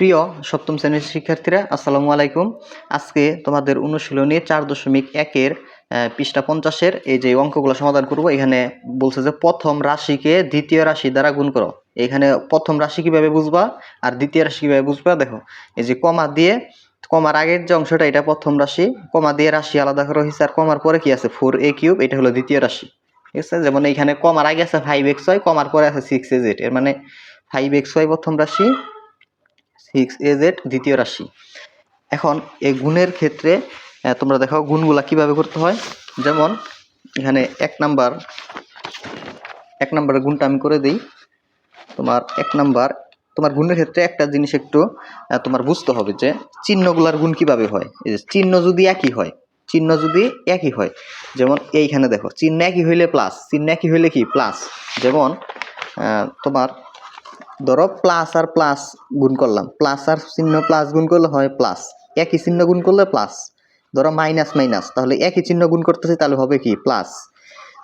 প্রিয় সপ্তম শ্রেণির শিক্ষার্থীরা, আসসালামু আলাইকুম। আজকে তোমাদের অনুশীলনী চার দশমিক একের পৃষ্ঠা পঞ্চাশের এই যে অঙ্কগুলো সমাধান করব, এখানে বলছে যে প্রথম রাশিকে দ্বিতীয় রাশি দ্বারা গুণ করো। এখানে প্রথম রাশি কীভাবে বুঝবা আর দ্বিতীয় রাশি কীভাবে বুঝবা দেখো। এই যে কমা দিয়ে, কমার আগের যে অংশটা এটা প্রথম রাশি, কমা দিয়ে রাশি আলাদা করা হয়েছে আর কমার পরে কি আছে? ফোর এ কিউব, এটা হলো দ্বিতীয় রাশি। ঠিক আছে? যেমন এখানে কমার আগে আছে ফাইভ এক্স ওয়াই কমার পরে আছে সিক্স এ জেড এর মানে ফাইভ এক্স ওয়াই প্রথম রাশি সিক্স এ জেড দ্বিতীয় রাশি। এখন এই গুণের ক্ষেত্রে তোমরা দেখো গুণগুলা কীভাবে করতে হয়। যেমন, এখানে এক নাম্বার, এক নাম্বারের গুণটা আমি করে দিই। তোমার এক নাম্বার, তোমার গুণের ক্ষেত্রে একটা জিনিস একটু তোমার বুঝতে হবে যে চিহ্নগুলার গুণ কীভাবে হয়। এই যে চিহ্ন যদি একই হয়, চিহ্ন যদি একই হয়, যেমন এইখানে দেখো, চিহ্ন একই হইলে প্লাস চিহ্ন একই হইলে কি? প্লাস যেমন তোমার ধরো প্লাস আর প্লাস গুণ করলাম। প্লাস আর চিহ্ন প্লাস গুণ করলে হয় প্লাস একই চিহ্ন গুণ করলে প্লাস ধরো মাইনাস মাইনাস তাহলে একই চিহ্ন গুণ করতেছি, তাহলে হবে কি? প্লাস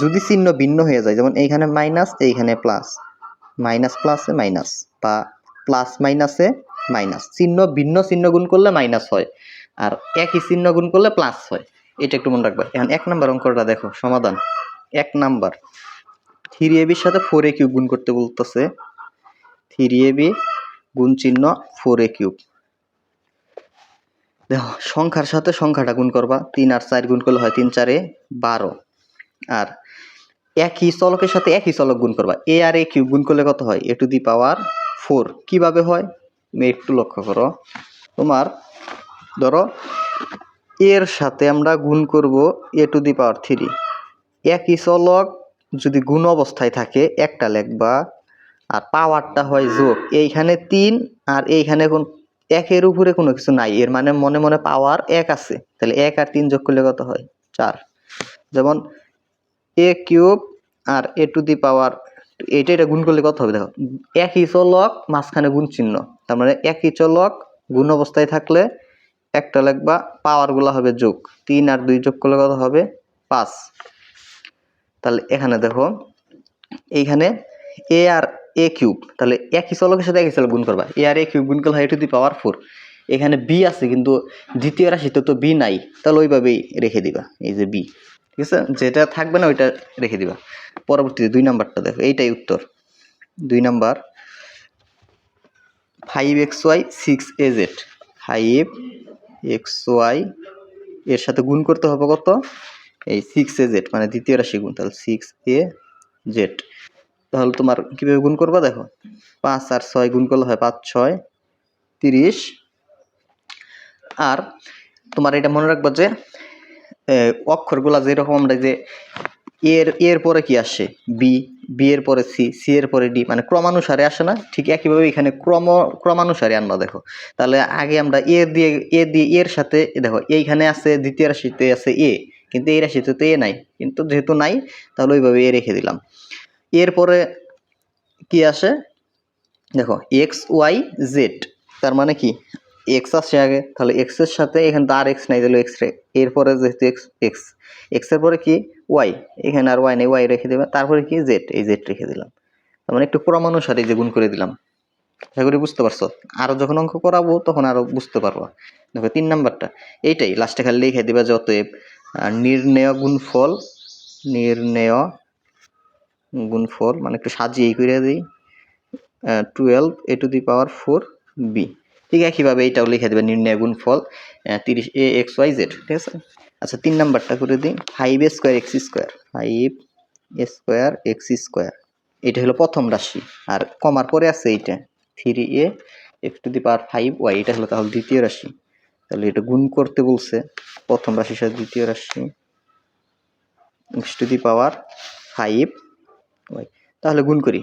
যদি চিহ্ন ভিন্ন হয়ে যায়, যেমন এইখানে মাইনাস এইখানে প্লাস মাইনাস প্লাসে মাইনাস বা প্লাস মাইনাসে মাইনাস চিহ্ন ভিন্ন চিহ্ন গুণ করলে মাইনাস হয় আর একই চিহ্ন গুণ করলে প্লাস হয়। এটা একটু মনে রাখবে। এখন এক নাম্বার অঙ্কটা দেখো, সমাধান। এক নাম্বার থ্রি এবির সাথে ফোর এ কিউ গুণ করতে বলতেছে। থ্রি এ বি গুণ চিহ্ন ফোর এ কিউব দেখো, সংখ্যার সাথে সংখ্যাটা গুণ করবা। তিন আর চার গুণ করলে হয় তিন চারে বারো। আর একই চলকের সাথে একই চলক গুণ করবা। এ আর এ কিউব গুণ করলে কত হয়? এ টু দি পাওয়ার ফোর কীভাবে হয়? একটু লক্ষ্য করো। তোমার ধরো, এর সাথে আমরা গুণ করব এ টু দি পাওয়ার থ্রি একই চলক যদি গুণ অবস্থায় থাকে, একটা লেখবা আর পাওয়ারটা হয় যোগ। এইখানে তিন আর এইখানে কোন একের উপরে কোনো কিছু নাই। এর মানে মনে মনে পাওয়ার এক আছে। তাহলে এক আর তিন যোগ করলে কত হয়? চার। যেমন এ cube R A to the পাওয়ার এইটা এটা গুণ করলে কত হবে? দেখো, একই চলক, মাঝখানে গুণ চিহ্ন। তার মানে একই চলক, গুণ অবস্থায় থাকলে একটা লেখবা পাওয়ারগুলো হবে যোগ। তিন আর দুই যোগ করলে কত হবে? পাঁচ। তাহলে এখানে দেখো, এইখানে এ আর এ কিউব তাহলে একই চলকের সাথে একই চলক গুণ করবা। এ আর এ কিউব গুণ করলে হয় টু দি পাওয়ার ফোর এখানে বি আছে, কিন্তু দ্বিতীয় রাশিতে তো বি নাই। তাহলে ওইভাবেই রেখে দিবা, এই যে বি ঠিক আছে? যেটা থাকবে না, ওইটা রেখে দিবা। পরবর্তীতে দুই নাম্বারটা দেখো, এইটাই উত্তর। দুই number five x y six a z five x y এর সাথে গুণ করতে হবে কত? এই সিক্স এ জেড মানে দ্বিতীয় রাশি গুণ, তাহলে সিক্স এ জেড তাহলে তোমার কীভাবে গুণ করবা দেখো? পাঁচ আর ছয় গুণ করলে হয় পাঁচ, ছয়, তিরিশ। আর তোমার এটা মনে রাখবা যে অক্ষরগুলা যেরকম আমরা যে এর এর পরে কি আসে? বি বি এর পরে সি সি এর পরে ডি মানে ক্রমানুসারে আসে না? ঠিক একইভাবে এখানে ক্রম, ক্রমানুসারে আনবা দেখো। তাহলে আগে আমরা এ দিয়ে এ দিয়ে, এর সাথে দেখো, এইখানে আছে, দ্বিতীয় রাশিতে আছে এ, কিন্তু এই রাশিতে তো এ নাই। কিন্তু যেহেতু নাই, তাহলে ওইভাবে এ রেখে দিলাম। এরপরে কি আসে? দেখো এক্স ওয়াই জেড তার মানে কি? এক্স আসে আগে তাহলে এক্সের সাথে এখানে তো আর এক্স নাই তাহলে এক্স রে এরপরে যেহেতু এক্স এক্স এক্সের পরে কি? ওয়াই এখানে আর ওয়াই নেই ওয়াই রেখে দেবে তারপরে কি? জেড এই জেড রেখে দিলাম। তার মানে একটু ক্রমানুসারে যে গুণ করে দিলাম। আশা করি বুঝতে পারছ? আরও যখন অঙ্ক করাবো তখন আরও বুঝতে পারব। দেখো তিন নাম্বারটা এইটাই লাস্টে খালি লিখে দিবা যে অতএব আহ, নির্ণেয় গুণফল নির্ণেয় গুণফল মানে একটু সাজিয়ে করে দিই। Twelve a to the power four b ঠিক একইভাবে এইটাও লিখে দেবে নির্ণয় গুণফল তিরিশ এ এক্স ওয়াই জেড ঠিক আছে? আচ্ছা তিন নাম্বারটা করে দিই। Five square x square five a square x square এটা হলো প্রথম রাশি। আর কমার পরে আছে এইটা। Three a x to the power five y এটা হলো তাহলে দ্বিতীয় রাশি। তাহলে এটা গুণ করতে বলছে প্রথম রাশির সাথে দ্বিতীয় রাশি। X to the power five y তাহলে গুণ করি।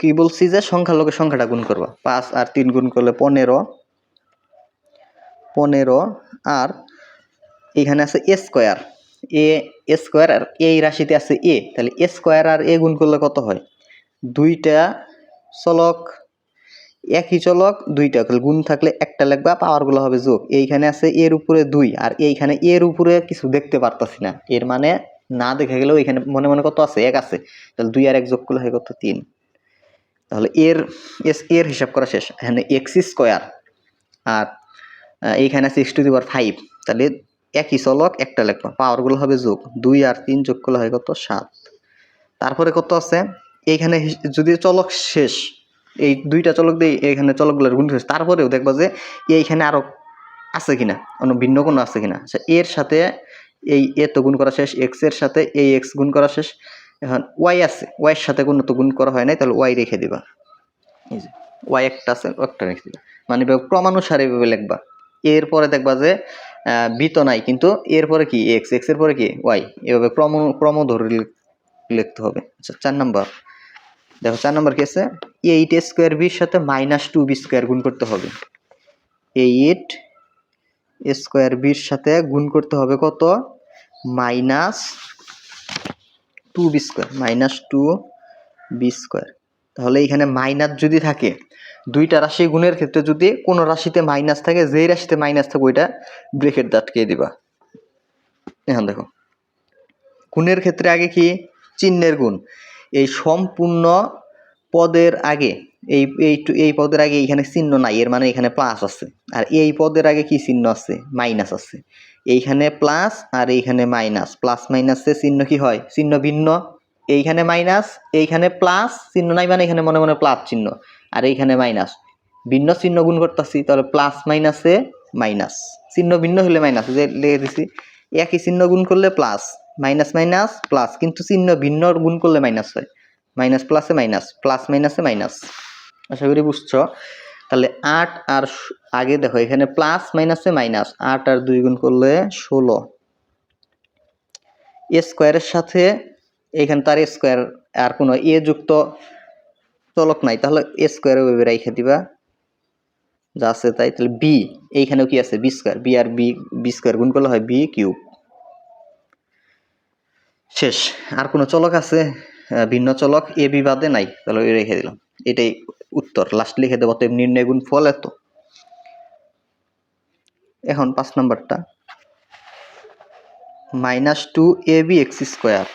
কি বলছি যে, সংখ্যার লোকের সংখ্যাটা গুণ করবা। পাঁচ আর তিন গুণ করলে পনেরো। পনেরো আর এখানে আছে এ স্কোয়ার। এ স্কোয়ার আর এই রাশিতে আছে এ। তাহলে এ স্কোয়ার আর এ গুণ করলে কত হয়? দুইটা চলক, একই চলক, দুইটা। গুণ থাকলে একটা লাগবে পাওয়ারগুলো হবে যোগ। এইখানে আছে এর উপরে দুই, আর এইখানে এর উপরে কিছু দেখতে পারতাছি না। এর মানে না দেখে গেলেও এখানে মনে মনে কত আছে? এক আছে। তাহলে দুই আর এক যোগ করলে হয় কত? তিন। তাহলে এর, এস, এর হিসাব করা শেষ। এখানে এক্স স্কোয়ার আর এইখানে আছে x to the power five তাহলে একই চলক, একটা লেখবা পাওয়ারগুলো হবে যোগ। দুই আর তিন যোগ করলে হয় কত? সাত। তারপরে কত আছে? এইখানে যদি চলক শেষ, এই দুইটা চলক দিয়ে এইখানে চলকগুলোর গুণ শেষ, তারপরেও দেখবা যে এইখানে আরও আছে কিনা? অন্য ভিন্ন কোনো আছে কিনা? আচ্ছা এর সাথে এই এ তো গুণ করা শেষ এক্সের সাথে এই এক্স গুণ করা শেষ। এখন ওয়াই আছে ওয়াই এর সাথে কোনো তো গুণ করা হয় নাই, তাহলে ওয়াই রেখে দিবা। এই যে ওয়াই একটা আছে, একটা রেখে দিবা। মানে ক্রমানুসারে এভাবে লিখবা। এরপরে দেখবা যে বি তো নাই, কিন্তু এরপরে কি এক্স এক্সের পরে কি ওয়াই এভাবে ক্রম ক্রম ধরে লিখতে হবে। আচ্ছা চার নাম্বার। দেখো, চার নাম্বার কি আছে? এইট স্কোয়ার বির সাথে মাইনাস টু বি স্কোয়ার গুণ করতে হবে। এইট স্কোয়ার বির সাথে গুণ করতে হবে কত? Minus two b square, minus two b square. তাহলে এখানে মাইনাস যদি থাকে, দুইটা রাশি গুণের ক্ষেত্রে যদি কোনো রাশিতে মাইনাস থাকে, যেই রাশিতে মাইনাস থাকে ওইটা ব্রেকেট দাটকে দিবা। এখন দেখো, গুণের ক্ষেত্রে আগে কি? চিহ্নের গুণ। এই সম্পূর্ণ পদের আগে এই এই এই পদের আগে এখানে চিহ্ন নাই, এর মানে এখানে প্লাস আছে। আর এই পদের আগে কি চিহ্ন আছে? মাইনাস আছে। এইখানে প্লাস আর এইখানে মাইনাস প্লাস মাইনাসে চিহ্ন কি হয়? চিহ্ন ভিন্ন। এইখানে মাইনাস এইখানে প্লাস চিহ্ন নাই মানে এখানে মনে মনে প্লাস চিহ্ন। আর এইখানে মাইনাস ভিন্ন চিহ্ন গুণ করতেছি, তাহলে প্লাস মাইনাসে মাইনাস চিহ্ন ভিন্ন হলে মাইনাস যে লিখে দিছি। একই চিহ্ন গুণ করলে প্লাস মাইনাস মাইনাস প্লাস কিন্তু চিহ্ন ভিন্ন গুণ করলে মাইনাস হয়। মাইনাস প্লাসে মাইনাস প্লাস মাইনাসে মাইনাস। আশা করি বুঝছ? তাহলে আট আর আগে দেখো, এখানে প্লাস মাইনাসে মাইনাস আট আর দুই গুণ করলে ষোলো। এ স্কোয়ারের সাথে এখানে তার স্কোয়ার আর কোনো এ যুক্ত চলক নাই। তাহলে এ স্কোয়ারে ওইভাবে রেখে দিবা। যা আছে তাই, তাহলে বি এইখানেও কি আছে? বি স্কোয়ার বি আর বি বি স্কোয়ার গুণ করলে হয় বি কিউব শেষ। আর কোনো চলক আছে? ভিন্ন চলক এ বি বাদে নাই। তাহলে রেখে দিলাম। এটাই উত্তর। লাস্ট লিখে দেবো তো নির্ণয় গুণ ফল এত। এখন পাঁচ নাম্বারটা। Minus two a b x square.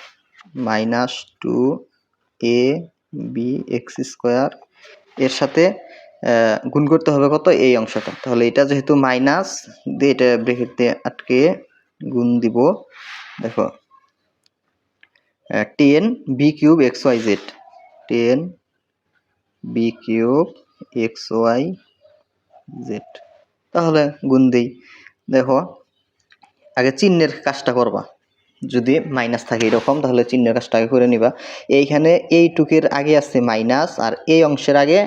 Minus two a b x square. এর সাথে গুণ করতে হবে কত? এই অংশটা। তাহলে এটা যেহেতু মাইনাস, দিয়ে এটা ব্রেকেট দিয়ে আটকে গুণ দিব। দেখো ten b cube x y z ten b cube x y z তাহলে গুণ দিই। দেখো, আগে চিহ্নের কাজটা করবা। যদি মাইনাস থাকে এরকম, তাহলে চিহ্নের কাজটা আগে করে নিবা। এইখানে এইটুকের আগে আছে মাইনাস আর এই অংশের আগে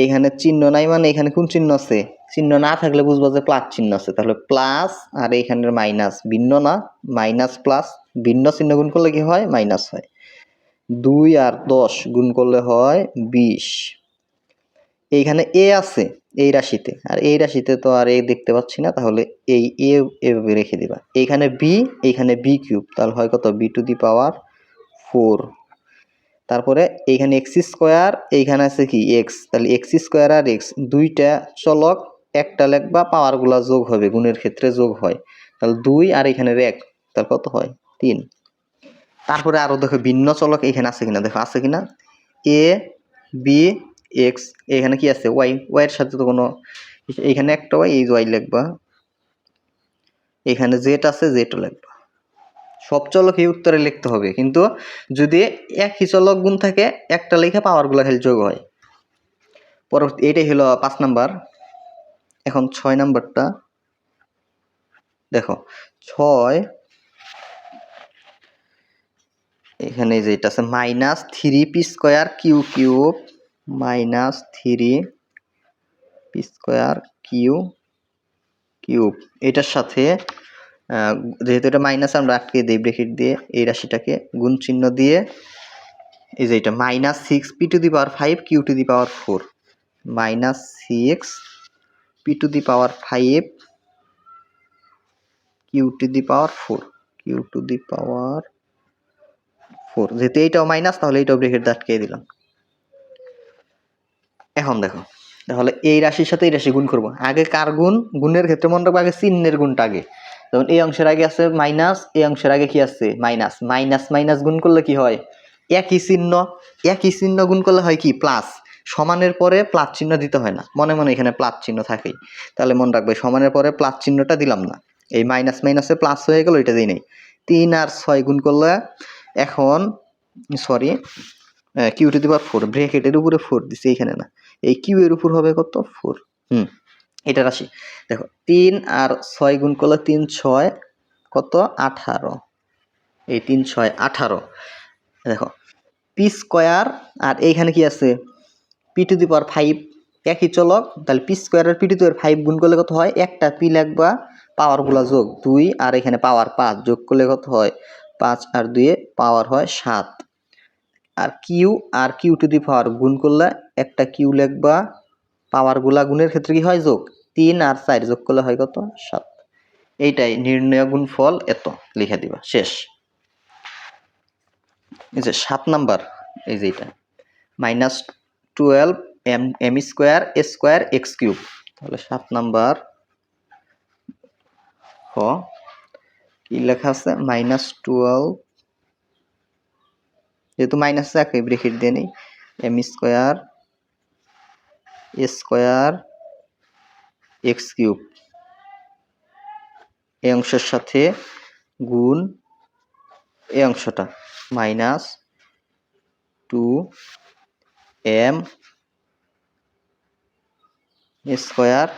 এইখানে চিহ্ন নাই মানে এখানে কোন চিহ্ন আছে? চিহ্ন না থাকলে বুঝবা যে প্লাস চিহ্ন আছে। তাহলে প্লাস আর এইখানের মাইনাস ভিন্ন না? মাইনাস প্লাস ভিন্ন চিহ্ন গুণ করলে কি হয়? মাইনাস হয়। দুই আর দশ গুণ করলে হয় বিশ। এইখানে এ আছে, এই রাশিতে। আর এই রাশিতে তো আর এ দেখতে পাচ্ছি না, তাহলে এই এ এভাবে রেখে দিবা। এইখানে বি এইখানে বি কিউব, তাহলে হয় কত? B to the power four. তারপরে এইখানে এক্স স্কোয়ার, এইখানে আছে কি? এক্স। তাহলে এক্স স্কোয়ার আর এক্স, দুইটা চলক, একটা লেখবা পাওয়ারগুলা যোগ হবে, গুণের ক্ষেত্রে যোগ হয়। তাহলে দুই আর এখানে এক, তাহলে কত হয়? তিন। তারপরে আরও দেখো ভিন্ন চলক এখানে আছে কিনা? দেখো আছে কিনা? এ বি এক্স এখানে কি আছে? ওয়াই ওয়াই এর সাথে তো কোনো এখানে একটা ওয়াই এই ওয়াই লিখবা এখানে জেড আছে জেডও লিখবা সব চলক এই উত্তরে লিখতে হবে। কিন্তু যদি একই চলক গুণ থাকে, একটা লেখা পাওয়ারগুলো খালি যোগ হয়। পরবর্তী এইটাই হলো পাঁচ নাম্বার। এখন ছয় নাম্বারটা। দেখো, ছয় এখানে যেটা আছে minus three p square q cube minus three p square q cube এটার সাথে যেহেতু এটা মাইনাস আমরা আটকে দিই ব্রেকেট দিয়ে, এই রাশিটাকে গুণ চিহ্ন দিয়ে, এই যে এটা minus six p to the power five q to the power four minus six p to the power five q to the power four q to the power four. যেহেতু এইটাও মাইনাস তাহলে এইটাও ব্রেকেট আটকে দিলাম। এখন দেখো, তাহলে এই রাশির সাথে এই রাশি গুণ করব। আগে কার গুণ? গুণের ক্ষেত্রে মনে রাখব আগে চিহ্নের গুণটা আগে। যেমন এই অংশের আগে আছে মাইনাস এই অংশের আগে কি আছে? মাইনাস মাইনাস মাইনাস গুণ করলে কি হয়? একই চিহ্ন। একই চিহ্ন গুণ করলে হয় কি? প্লাস সমানের পরে প্লাস চিহ্ন দিতে হয় না। মনে মনে এখানে প্লাস চিহ্ন থাকেই। তাহলে মনে রাখবে সমানের পরে প্লাস চিহ্নটা দিলাম না। এই মাইনাস মাইনাসে প্লাস হয়ে গেল, এটা দিই নেই। তিন আর ছয় গুণ করলে এখন sorry q to the power four ব্রেকেটের উপরে ফোর দিছে, এইখানে না। এই কিউ এর উপর হবে কত? ফোর হুম, এটা রাশি। দেখো, তিন আর ছয় গুণ করলে তিন ছয়, কত? আঠারো। এই তিন ছয়, আঠারো। দেখো পি স্কোয়ার আর এইখানে কি আছে? P to the power five একই চলক, তাহলে P square R p to the power five গুণ করলে কত হয়? একটা পি লাগবা পাওয়ারগুলো যোগ দুই, আর এখানে পাওয়ার পাঁচ যোগ করলে কত হয়? পাঁচ আর দুয়ে পাওয়ার হয় সাত। আর কিউ আর কিউ টু দি পাওয়ার গুণ করলে একটা কিউ লিখবা পাওয়ারগুলা গুণের ক্ষেত্রে কি হয়? যোগ। তিন আর চার যোগ করলে হয় কত? সাত। এইটাই নির্ণয় গুণফল এত, লিখে দিবা। শেষ। এই যে সাত নাম্বার, এই যে এটা। Minus twelve m m square, a square, x cube. তাহলে সাত নাম্বার হ কি লেখা আছে? Minus twelve. যেহেতু মাইনাস আছে ব্রেকেট দিয়ে নেই। M square square, x cube. এই অংশের সাথে গুণ এই অংশটা। Minus two m square,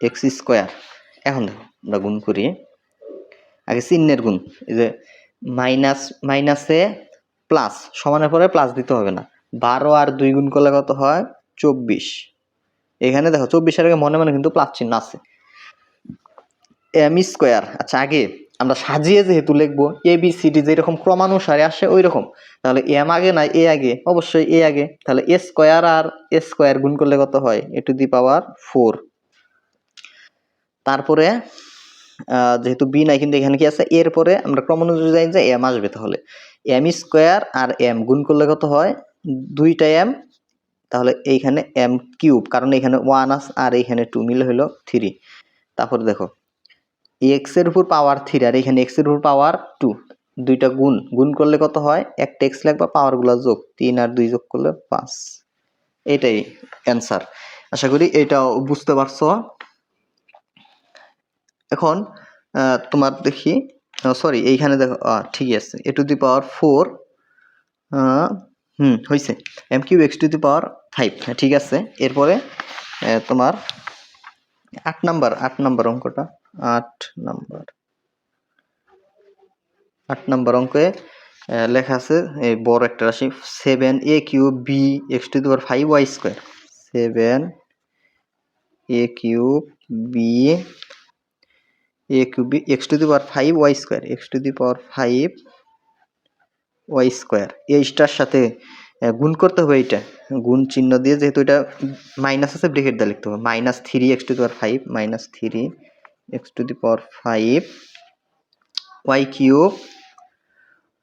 x square. এখন দেখো, আমরা গুণ করি। আগে চিহ্নের গুণ, এই যে মাইনাস মাইনাসে প্লাস সমানের পরে প্লাস দিতে হবে না। বারো আর দুই গুণ করলে কত হয়? চব্বিশ। এখানে দেখো, চব্বিশের আগে মনে মনে কিন্তু প্লাস চিহ্ন আছে। এম স্কোয়ার আচ্ছা আগে আমরা সাজিয়ে যেহেতু লিখব এ বি সি ডি যেরকম ক্রমানুসারে আসে ওই রকম তাহলে এম আগে না এ আগে? অবশ্যই এ আগে। তাহলে এ স্কোয়ার আর এ স্কোয়ার গুণ করলে কত হয়? এ টু দি পাওয়ার ফোর তারপরে যেহেতু বি নাই, কিন্তু এখানে কি আছে? এর পরে আমরা ক্রম অনুযায়ী জানি যে এম আসবে তাহলে। এম স্কোয়ার আর এম গুণ করলে কত হয়? দুইটা এম তাহলে এইখানে এম কিউব কারণ এখানে ওয়ান আস আর এইখানে টু মিলে হলো থ্রি তারপরে দেখো এক্সের উপর পাওয়ার থ্রি আর এখানে এক্সের উপর পাওয়ার টু দুইটা গুণ গুণ করলে কত হয়? একটা এক্স লাগবে পাওয়ারগুলো যোগ তিন আর দুই যোগ করলে পাঁচ। এটাই অ্যান্সার আশা করি এটাও বুঝতে পারছ। এখন তোমার দেখি সরি এইখানে দেখো ঠিকই আছে এ to the power four hmm হয়েছে m q x to the power five ঠিক আছে, এরপরে তোমার আট নাম্বার আট নাম্বার অঙ্কটা, আট নাম্বার আট নাম্বার অঙ্কে লেখা আছে, এই বড় একটা রাশি seven a q b x to the power five y square seven a q b a q b x to the power five y square x to the power five y square এইটার সাথে গুণ করতে হবে এইটা। গুণ চিহ্ন দিয়ে যেহেতু এটা মাইনাস আছে ব্রেকেট লিখতে হবে। Minus three x to the power five minus three x to the power five y cube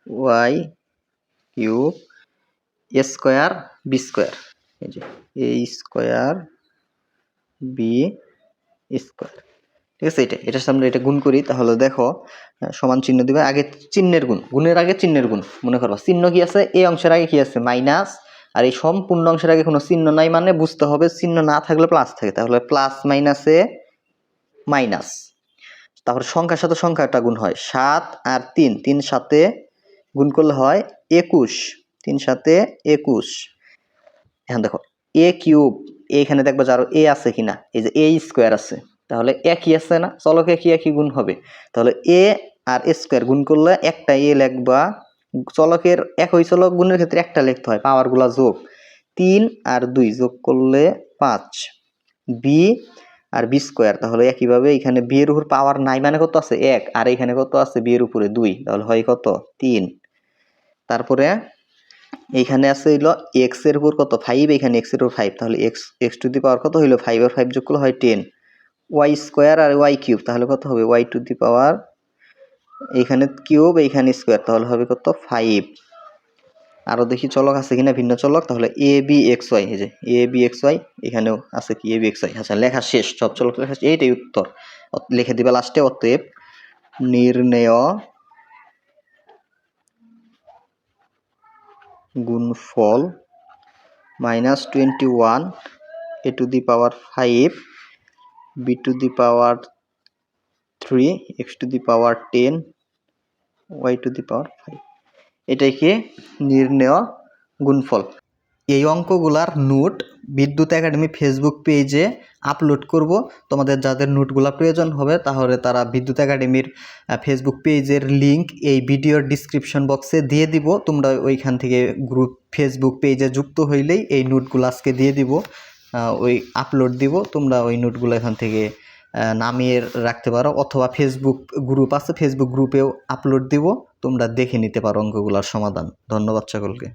y cube a square b square এই যে এ স্কোয়ার বি স্কোয়ার ঠিক আছে? এটা, এটার সামনে এটা গুণ করি, তাহলে দেখো সমান চিহ্ন দিবে। আগে চিহ্নের গুণ, গুণের আগে চিহ্নের গুণ, মনে করবা। চিহ্ন কি আছে? এই অংশের আগে কি আছে? মাইনাস। আর এই সম্পূর্ণ অংশের আগে কোনো চিহ্ন নাই মানে বুঝতে হবে, চিহ্ন না থাকলে প্লাস থাকে। তাহলে প্লাস মাইনাসে মাইনাস তারপর সংখ্যার সাথে সংখ্যাটা গুণ হয় সাত আর তিন। তিন সাথে গুণ করলে হয় একুশ। তিন সাথে একুশ। এখন দেখো, এ কিউব, এখানে দেখব যে আরও এ আছে কিনা? এই যে এ স্কোয়ার আছে। তাহলে একই আছে না? চলক একই একই গুণ হবে। তাহলে এ আর স্কোয়ার গুণ করলে একটা এ লিখবা, চলকের একই চলক গুণের ক্ষেত্রে একটা লিখতে হয় পাওয়ারগুলা যোগ। তিন আর দুই যোগ করলে পাঁচ। বি আর বি স্কোয়ার তাহলে একইভাবে এখানে বি এর উপর পাওয়ার নাই মানে কত আছে? এক। আর এখানে কত আছে? বি এর উপরে দুই। তাহলে হয় কত? তিন। তারপরে এইখানে আছে হইল এক্সের উপর কত? ফাইভ এখানে এক্সের উপর ফাইভ তাহলে x x to the power কত হইল? ফাইভ আর ফাইভ যোগ করলে হয় টেন ওয়াই স্কোয়ার আর ওয়াই কিউব তাহলে কত হবে? ওয়াই টু দি পাওয়ার এইখানে কিউব এইখানে স্কোয়ার তাহলে হবে কত? ফাইভ আরও দেখি চলক আছে কিনা? ভিন্ন চলক, তাহলে এ বি এক্স ওয়াই এই যে এ বি এক্স ওয়াই এখানেও আছে কি? এ বি এক্স ওয়াই আচ্ছা লেখা শেষ, সব চলক লেখা শেষ। এইটাই উত্তর। লিখে দিবে লাস্টে অতএব নির্ণেয় গুণফল minus twenty one a to the power five b to the power three x to the power ten y to the power five এটাকে নির্ণেয় গুণফল। এই অঙ্কগুলার নোট বিদ্যুৎ একাডেমি ফেসবুক পেজে আপলোড করব। তোমাদের যাদের নোটগুলো প্রয়োজন হবে, তাহলে তারা বিদ্যুৎ একাডেমির ফেসবুক পেজের লিংক এই ভিডিওর ডিসক্রিপশন বক্সে দিয়ে দিব। তোমরা ওইখান থেকে গ্রুপ ফেসবুক পেজে যুক্ত হইলেই এই নোটগুলো আজকে দিয়ে দিব। ওই আপলোড দিব। তোমরা ওই নোটগুলো এখান থেকে নামিয়ে রাখতে পারো। অথবা ফেসবুক গ্রুপ আছে ফেসবুক গ্রুপেও আপলোড দিব। তোমরা দেখে নিতে পারো অঙ্কগুলোর সমাধান। ধন্যবাদ সকলকে।